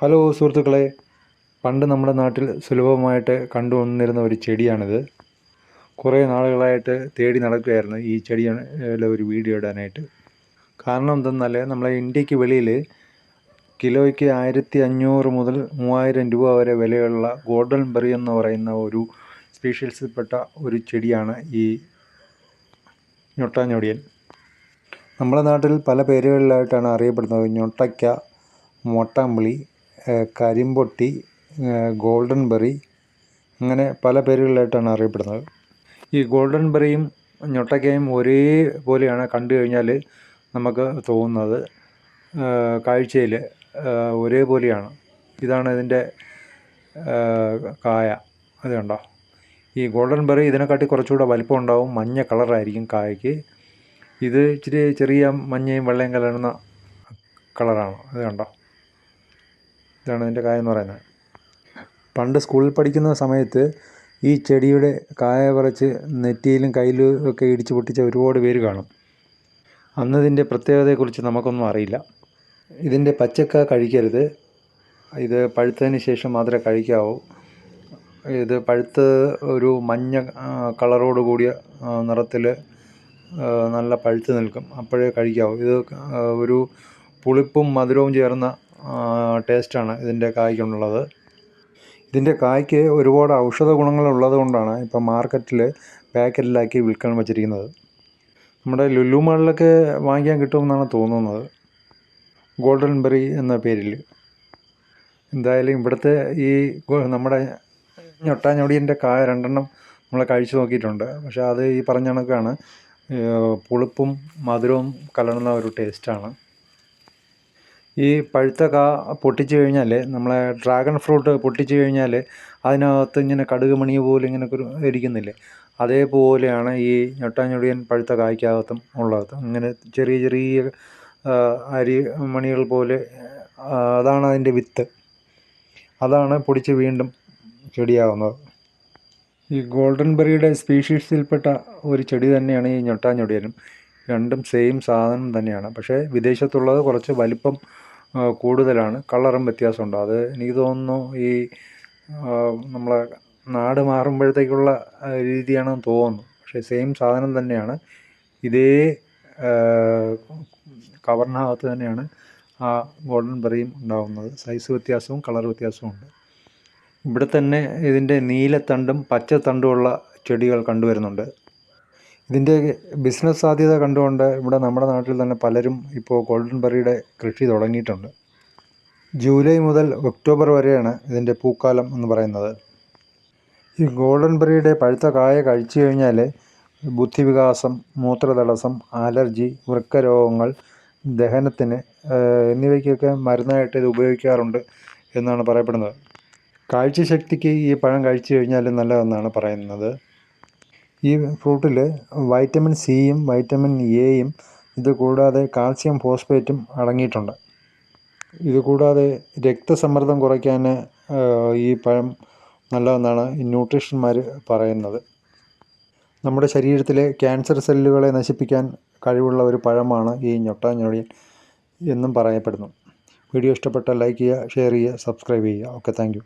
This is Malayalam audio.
ഹലോ സുഹൃത്തുക്കളെ പണ്ട് നമ്മുടെ നാട്ടിൽ സുലഭമായിട്ട് കണ്ടുവന്നിരുന്ന ഒരു ചെടിയാണിത്. കുറേ നാളുകളായിട്ട് തേടി നടക്കുകയായിരുന്നു ഈ ചെടിയാണ് ഒരു വീഡിയോ ഇടാനായിട്ട്. കാരണം എന്തെന്നാൽ നമ്മളെ ഇന്ത്യയ്ക്ക് വെളിയിൽ കിലോയ്ക്ക് ആയിരത്തി അഞ്ഞൂറ് മുതൽ മൂവായിരം രൂപ വരെ വിലയുള്ള ഗോൾഡൻ ബെറി എന്ന് പറയുന്ന ഒരു സ്പീഷീസിൽപ്പെട്ട ഒരു ചെടിയാണ് ഈ ഞൊട്ടാഞ്ഞൊടിയൻ നമ്മുടെ നാട്ടിൽ പല പേരുകളിലായിട്ടാണ് അറിയപ്പെടുന്നത്. ഞൊട്ടയ്ക്ക മൊട്ടാമ്പിളി കരിമ്പൊട്ടി ഗോൾഡൻ ബെറി അങ്ങനെ പല പേരുകളിലായിട്ടാണ് അറിയപ്പെടുന്നത്. ഈ ഗോൾഡൻ ബെറിയും ഞൊട്ടയ്ക്കയും ഒരേപോലെയാണ് കണ്ടു കഴിഞ്ഞാൽ നമുക്ക് തോന്നുന്നത്. കാഴ്ചയിൽ ഒരേപോലെയാണ് ഇതാണ് ഇതിന്റെ കായ. അത് കണ്ടോ? ഈ ഗോൾഡൻ ബെറി ഇതിനെക്കാട്ടി കുറച്ചുകൂടെ വലിപ്പം ഉണ്ടാവും മഞ്ഞ കളറായിരിക്കും കായയ്ക്ക്. ഇത് ഇച്ചിരി ചെറിയ മഞ്ഞയും വെള്ളയും കലർന്ന കളറാണ്. അത് കണ്ടോ? ഇതാണ് ഇതിന്റെ കായ എന്ന് പറയുന്നത്. പണ്ട് സ്കൂളിൽ പഠിക്കുന്ന സമയത്ത് ഈ ചെടിയുടെ കായ പറിച്ച് നെറ്റിയിലും കയ്യിലും ഒക്കെ ഇടിച്ച് പൊട്ടിച്ച ഒരുപാട് പേര് കാണും. അന്നതിന്റെ പ്രത്യേകതയെക്കുറിച്ച് നമുക്കൊന്നും അറിയില്ല. ഇതിന്റെ പച്ചക്ക കഴിക്കരുത്. ഇത് പഴുത്തതിന് ശേഷം മാത്രമേ കഴിക്കാവൂ. ഇത് പഴുത്ത് ഒരു മഞ്ഞ കളറോട് കൂടിയ നിറത്തിൽ നല്ല പഴുത്ത് നിൽക്കും. അപ്പോഴേ കഴിക്കാവൂ. ഇത് ഒരു പുളിപ്പും മധുരവും ചേർന്ന ടേസ്റ്റാണ് ഇതിന്റെ കായ്ക്കുള്ളത്. ഇതിന്റെ കായ്ക്ക് ഒരുപാട് ഔഷധ ഗുണങ്ങളുള്ളത് കൊണ്ടാണ് ഇപ്പം മാർക്കറ്റിൽ പാക്കറ്റിലാക്കി വിൽക്കാൻ വച്ചിരിക്കുന്നത്. നമ്മുടെ ലുലു മാളിലൊക്കെ വാങ്ങിക്കാൻ കിട്ടുമെന്നാണ് തോന്നുന്നത്. ഗോൾഡൻ ബെറി എന്ന പേരിൽ. എന്തായാലും ഇവിടുത്തെ ഈ നമ്മുടെ ഞൊട്ടാഞ്ഞൊടിയന്റെ കായ രണ്ടെണ്ണം നമ്മൾ കഴിച്ചു നോക്കിയിട്ടുണ്ട്. പക്ഷേ അത് ഈ പറഞ്ഞ കണക്കാണ്. പുളിപ്പും മധുരവും കലർന്ന ഒരു ടേസ്റ്റാണ്. ഈ പഴുത്ത കാ പൊട്ടിച്ച് കഴിഞ്ഞാൽ നമ്മളെ ഡ്രാഗൺ ഫ്രൂട്ട് പൊട്ടിച്ച് കഴിഞ്ഞാൽ അതിനകത്ത് ഇങ്ങനെ കടുക് മണി പോലെ ഇങ്ങനെ ഇരിക്കുന്നില്ലേ? അതേപോലെയാണ് ഈ ഞൊട്ടാഞ്ഞൊടിയൻ പഴുത്ത കായ്ക്കകത്തും ഉള്ളത്. അങ്ങനെ ചെറിയ ചെറിയ അരി മണികൾ പോലെ അതാണ് അതിന്റെ വിത്ത്. അതാണ് പൊടിച്ച് വീണ്ടും ചെടിയാകുന്നത് ഈ ഗോൾഡൻ ബെറിയുടെ സ്പീഷീസിൽപ്പെട്ട ഒരു ചെടി തന്നെയാണ് ഈ ഞൊട്ടാഞ്ഞൊടിയനും. രണ്ടും സെയിം സാധനം തന്നെയാണ്. പക്ഷേ വിദേശത്തുള്ളത് കുറച്ച് വലിപ്പം കൂടുതലാണ്. കളറും വ്യത്യാസമുണ്ട്. അത് എനിക്ക് തോന്നുന്നു ഈ നമ്മളെ നാട് മാറുമ്പോഴത്തേക്കുള്ള രീതിയാണെന്ന് തോന്നുന്നു. പക്ഷേ സെയിം സാധനം തന്നെയാണ്. ഇതേ കവറിനകത്ത് തന്നെയാണ് ആ ഗോൾഡൻ ബെറിയും ഉണ്ടാകുന്നത് സൈസ് വ്യത്യാസവും കളർ വ്യത്യാസവും ഉണ്ട്. ഇവിടെ തന്നെ ഇതിന്റെ നീലത്തണ്ടും പച്ചത്തണ്ടുമുള്ള ചെടികൾ കണ്ടുവരുന്നുണ്ട്. ഇതിന്റെ ബിസിനസ് സാധ്യത കണ്ടുകൊണ്ട് ഇവിടെ നമ്മുടെ നാട്ടിൽ തന്നെ പലരും ഇപ്പോൾ ഗോൾഡൻ ബെറിയുടെ കൃഷി തുടങ്ങിയിട്ടുണ്ട്. ജൂലൈ മുതൽ ഒക്ടോബർ വരെയാണ് ഇതിന്റെ പൂക്കാലം എന്ന് പറയുന്നത്. ഈ ഗോൾഡൻ ബെറിയുടെ പഴുത്ത കായ കഴിച്ചു കഴിഞ്ഞാൽ ബുദ്ധിവികാസം മൂത്രതടസ്സം അലർജി വൃക്കരോഗങ്ങൾ ദഹനത്തിന് എന്നിവയ്ക്കൊക്കെ മരുന്നായിട്ട് ഇത് ഉപയോഗിക്കാറുണ്ട് എന്നാണ് പറയപ്പെടുന്നത്. കാഴ്ചശക്തിക്ക് ഈ പഴം കഴിച്ചു കഴിഞ്ഞാൽ നല്ലതെന്നാണ് പറയുന്നത്. ഈ ഫ്രൂട്ടിൽ വൈറ്റമിൻ സിയും വൈറ്റമിൻ എയും ഇത് കൂടാതെ കാൽസ്യം ഫോസ്ഫേറ്റും അടങ്ങിയിട്ടുണ്ട്. ഇത് കൂടാതെ രക്തസമ്മർദ്ദം കുറയ്ക്കാൻ ഈ പഴം നല്ലതെന്നാണ് ഈ ന്യൂട്രീഷന്മാർ പറയുന്നത്. നമ്മുടെ ശരീരത്തിലെ ക്യാൻസർ സെല്ലുകളെ നശിപ്പിക്കാൻ കഴിവുള്ള ഒരു പഴമാണ് ഈ ഞൊട്ടാഞ്ഞൊടിയൻ എന്നും പറയപ്പെടുന്നു. വീഡിയോ ഇഷ്ടപ്പെട്ടാൽ ലൈക്ക് ചെയ്യുക ഷെയർ ചെയ്യുക സബ്സ്ക്രൈബ് ചെയ്യുക. Okay thank